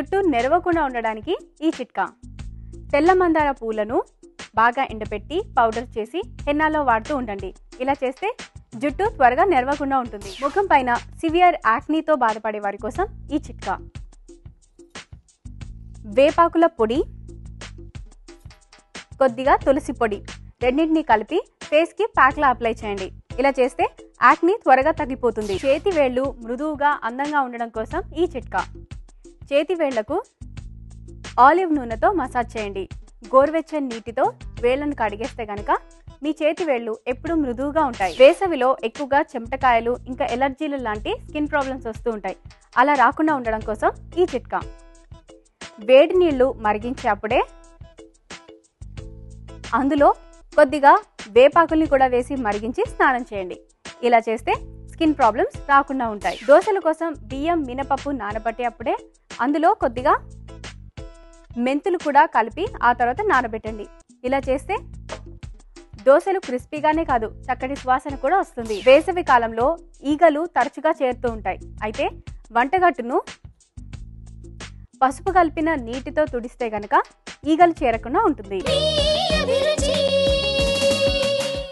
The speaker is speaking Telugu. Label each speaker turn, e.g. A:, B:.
A: జుట్టు నెరవకుండా ఉండడానికి ఈ చిట్కా. తెల్ల మందార పూలను బాగా ఎండబెట్టి పౌడర్ చేసి హెన్నాలో వాడుతూ ఉండండి. ఇలా చేస్తే జుట్టు త్వరగా నెరవకుండా ఉంటుంది. ముఖం పైన సివియర్ యాక్నీతో బాధపడే వారి కోసం ఈ చిట్కా. వేపాకుల పొడి కొద్దిగా తులసి పొడి రెండింటిని కలిపి ఫేస్కి ప్యాక్లా అప్లై చేయండి. ఇలా చేస్తే యాక్ని త్వరగా తగ్గిపోతుంది. చేతి వేళ్ళు మృదువుగా అందంగా ఉండడం కోసం ఈ చిట్కా. చేతి వేళ్ళకు ఆలివ్ నూనెతో మసాజ్ చేయండి. గోరువెచ్చని నీటితో వేళ్ళను కడిగేస్తే గనక మీ చేతి వేళ్ళు ఎప్పుడూ మృదువుగా ఉంటాయి. వేసవిలో ఎక్కువగా చెమటకాయలు ఇంకా ఎలర్జీలు లాంటి స్కిన్ ప్రాబ్లమ్స్ వస్తూ ఉంటాయి. అలా రాకుండా ఉండడం కోసం ఈ చిట్కా. వేడి నీళ్ళు మరిగించేప్పుడే అందులో కొద్దిగా వేపాకుల్ని కూడా వేసి మరిగించి స్నానం చేయండి. ఇలా చేస్తే స్కిన్ ప్రాబ్లమ్స్ రాకుండా ఉంటాయి. దోశల కోసం బియ్యం మినపప్పు నానబట్టే అప్పుడే అందులో కొద్దిగా మెంతులు కూడా కలిపి ఆ తర్వాత నానబెట్టండి. ఇలా చేస్తే దోశలు క్రిస్పీగానే కాదు చక్కటి సువాసన కూడా వస్తుంది. వేసవి కాలంలో ఈగలు తరచుగా చేరుతూ ఉంటాయి. అయితే వంటగట్టును పసుపు కలిపిన నీటితో తుడిస్తే గనక ఈగలు చేరకుండా ఉంటుంది.